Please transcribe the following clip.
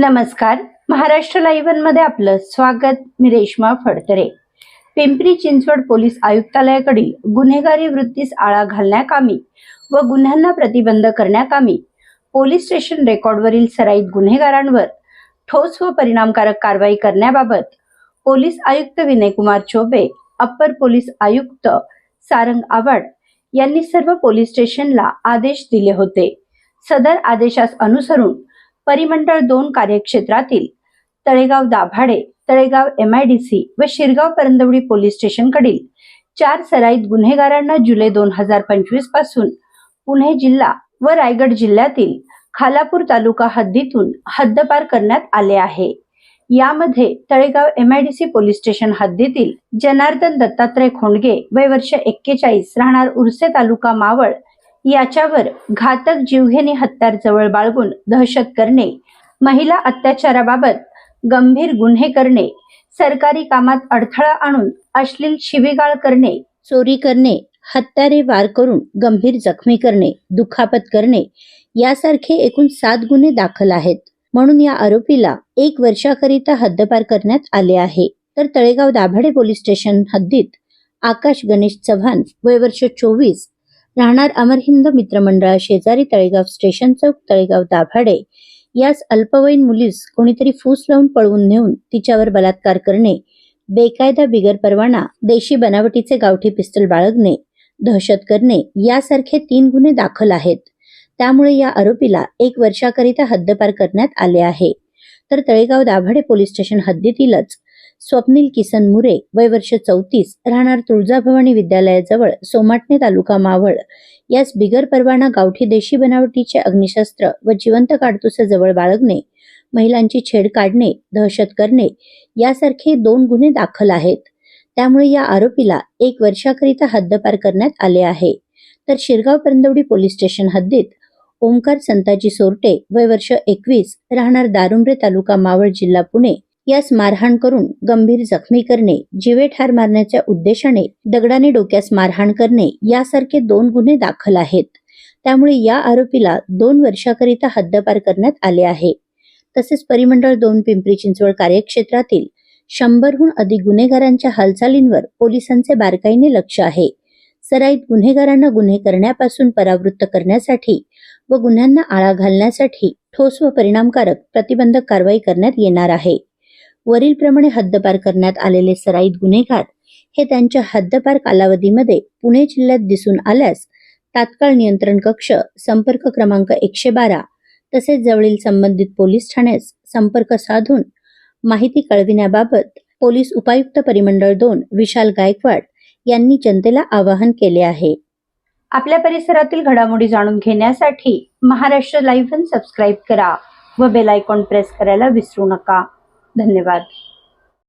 नमस्कार. महाराष्ट्र लाईव्हमध्ये आपलं स्वागत. मी रेश्मा फडतरे. पिंपरी चिंचवड पोलीस आयुक्तालयाकडील गुन्हेगारी वृत्तीस आळा घालण्याकामी व गुन्ह्यांना प्रतिबंध करण्याकामी पोलीस स्टेशन रेकॉर्डवरील सराईत गुन्हेगारांवर ठोस व परिणामकारक कारवाई करण्याबाबत पोलीस आयुक्त विनयकुमार चोबे अप्पर पोलीस आयुक्त सारंग आवाड यांनी सर्व पोलीस स्टेशनला आदेश दिले होते. सदर आदेशास अनुसरून परिमंडळ दोन कार्यक्षेत्रातील Talegaon Dabhade Talegaon M I D C व शिरगाव परंदवडी पोलीस स्टेशनकडील चार सराईत गुन्हेगारांना जुलै दोन हजार पंचवीसपासून पुणे जिल्हा व रायगड जिल्ह्यातील खालापूर तालुका हद्दीतून हद्दपार करण्यात आले आहे. यामध्ये Talegaon M I D C police station हद्दीतील जनार्दन दत्तात्रय खोंडगे वय वर्ष एक्केचाळीस राहणार उर्से तालुका मावळ याच्यावर घातक जीवघेणी हत्यार जवळ बाळगून दहशत करणे महिला अत्याचाराबाबत गंभीर गुन्हे करणे सरकारी कामात अडथळा आणून अश्लील शिवीगाळ करणे चोरी करणे हत्यारे वार करून गंभीर जखमी करणे दुखापत करणे यासारखे एकूण सात गुन्हे दाखल आहेत. म्हणून या आरोपीला एक वर्षाकरिता हद्दपार करण्यात आले आहे. तर तळेगाव दाभाडे पोलीस स्टेशन हद्दीत आकाश गणेश चव्हाण वय वर्ष चोवीस राहणार अमरहिंद मित्रमंडळा शेजारी तळेगाव स्टेशन चौक तळेगाव दाभाडे. यास अल्पवयीन मुलीस कोणीतरी फूस लावून पळवून नेऊन तिच्यावर बलात्कार करणे बेकायदा बिगर परवाना देशी बनावटीचे गावठी पिस्तल बाळगणे दहशत करणे यासारखे तीन गुन्हे दाखल आहेत. त्यामुळे या आरोपीला एक वर्षाकरिता हद्दपार करण्यात आले आहे. तर तळेगाव दाभाडे पोलीस स्टेशन हद्दीतीलच स्वप्नील किसन मुरे वय वर्ष चौतीस राहणार तुळजाभवानी विद्यालयाजवळ सोमाटणे तालुका मावळ. यास बिगर परवाना गावठी देशी बनावटीचे अग्निशस्त्र व जिवंत काडतुसे जवळ बाळगणे महिलांची छेड काढणे दहशत करणे यासारखे दोन गुन्हे दाखल आहेत. त्यामुळे या आरोपीला एक वर्षाकरिता हद्दपार करण्यात आले आहे. तर शिरगाव परंदवडी पोलीस स्टेशन हद्दीत ओंकार संताजी सोरटे वय वर्ष एकवीस राहणार दारुंबरे तालुका मावळ जिल्हा पुणे यास मारहाण करून गंभीर जखमी करणे जीवे ठार मारण्याच्या उद्देशाने दगडाने डोक्यास मारहाण करणे यासारखे दोन गुन्हे दाखल आहेत. त्यामुळे या आरोपीला दोन वर्षाकरिता हद्दपार करण्यात आले आहे. तसेच परिमंडळ दोन पिंपरी चिंचवड कार्यक्षेत्रातील शंभरहून अधिक गुन्हेगारांच्या हालचालींवर पोलिसांचे बारकाईने लक्ष आहे. सराईत गुन्हेगारांना गुन्हे करण्यापासून परावृत्त करण्यासाठी व गुन्ह्यांना आळा घालण्यासाठी ठोस व परिणामकारक प्रतिबंधक कारवाई करण्यात येणार आहे. वरीलप्रमाणे हद्दपार करण्यात आलेले सराईत गुन्हेगार हे त्यांच्या हद्दपार कालावधीमध्ये पुणे जिल्ह्यात दिसून आल्यास तात्काळ नियंत्रण कक्ष संपर्क क्रमांक एकशे बारा तसेच जवळील संबंधित पोलीस ठाण्यास संपर्क साधून माहिती कळविण्याबाबत पोलीस उपायुक्त परिमंडळ दोन विशाल गायकवाड यांनी जनतेला आवाहन केले आहे. आपल्या परिसरातील घडामोडी जाणून घेण्यासाठी महाराष्ट्र लाईव्ह सबस्क्राईब करा व बेल आयकॉन प्रेस करायला विसरू नका. धन्यवाद.